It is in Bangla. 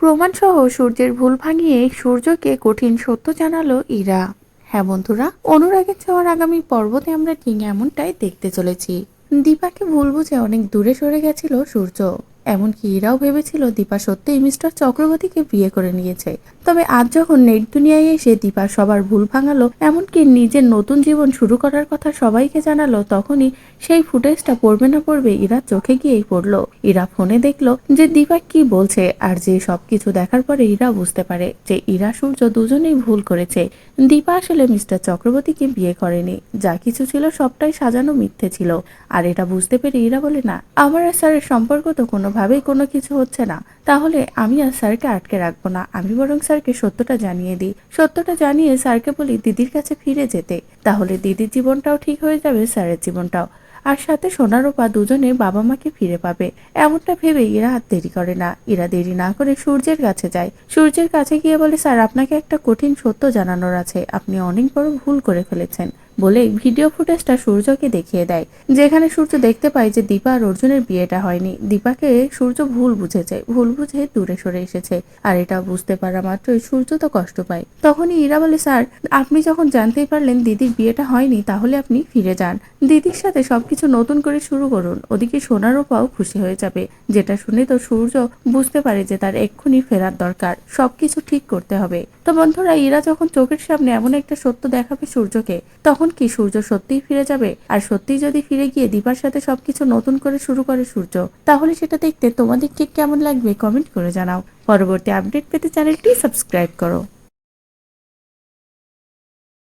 প্রমাণসহ সূর্যের ভুল ভাঙিয়ে সূর্যকে কঠিন সত্য জানালো ইরা। হ্যাঁ বন্ধুরা অনুরাগের চাওয়ার আগামী পর্বতে আমরা ঠিক এমনটাই দেখতে চলেছি। দীপাকে ভুল বুঝে অনেক দূরে সরে গেছিল সূর্য। এমনকি এরাও ভেবেছিল দীপা সত্যিই মিস্টার চক্রবর্তীকে বিয়ে করে নিয়েছে। তবে আজ যখন নেট দুনিয়ায় এসে দীপা সবার ভুল ভাঙালো, এমনকি নিজের নতুন জীবন শুরু করার কথা সবাইকে জানালো, তখনই সেই ফুটেজটা পড়বে না পড়বে ইরা চোখে গিয়েই পড়ল। ইরা ফোনে দেখল যে দীপা কি বলছে আর যে সবকিছু দেখার পরে ইরা বুঝতে পারে যে ইরা সূর্য দুজনেই ভুল করেছে। দীপা আসলে মিস্টার চক্রবর্তীকে বিয়ে করেনি। যা কিছু ছিল সবটাই সাজানো মিথ্যে ছিল। আর এটা বুঝতে পেরে ইরা বলে, না, আমার আর স্যারের সম্পর্ক তো কোনোভাবেই কোনো কিছু হচ্ছে না। তাহলে আমি আর স্যারকে আটকে রাখব না। আমি বরং স্যারকে সত্যটা জানিয়ে দিই। সত্যটা জানিয়ে স্যারকে বলি, দিদির কাছে ফিরে যেতে। তাহলে দিদির জীবনটাও ঠিক হয়ে যাবে, স্যারের জীবনটাও। আর সাথে সোনারূপা দুজনে বাবা মাকে ফিরে পাবে। এমনটা ভেবে ইরা আর দেরি করে না। ইরা দেরি না করে সূর্যের কাছে যায়। সূর্যের কাছে গিয়ে বলে, স্যার, আপনাকে একটা কঠিন সত্য জানানোর আছে। আপনি অনেক বড় ভুল করে ফেলেছেন। বলে ভিডিও ফুটেজটা সূর্যকে দেখিয়ে দেয়, যেখানে সূর্য দেখতে পায় যে দীপা আর অর্জুনের বিয়েটা হয়নি। দীপাকে সূর্য ভুল বুঝেছে, ভুল বুঝে দূরে সরে এসেছে। আর এটা বুঝতে পারা মাত্রই সূর্য তো কষ্ট পায়। তখনই ইরা বলে, স্যার, আপনি যখন জানতেই পারলেন দিদির বিয়েটা হয়নি, তাহলে আপনি ফিরে যান। দিদির সাথে সবকিছু নতুন করে শুরু করুন। ওদিকে সোনার পাও খুশি হয়ে যাবে। যেটা শুনে তো সূর্য বুঝতে পারে যে তার এক্ষুনি ফেরার দরকার। সবকিছু ঠিক করতে হবে। তো বন্ধুরা, ইরা যখন চোখের সামনে এমন একটা সত্য দেখাবে সূর্যকে তখন কি সূর্য সত্যিই ফিরে যাবে? আর সত্যি যদি ফিরে গিয়ে দীপার সাথে সবকিছু নতুন করে শুরু করে সূর্য, তাহলে সেটা দেখতে তোমাদের ঠিক কেমন লাগবে? কমেন্ট করে জানাও। পরবর্তী আপডেট পেতে চ্যানেলটি সাবস্ক্রাইব করো।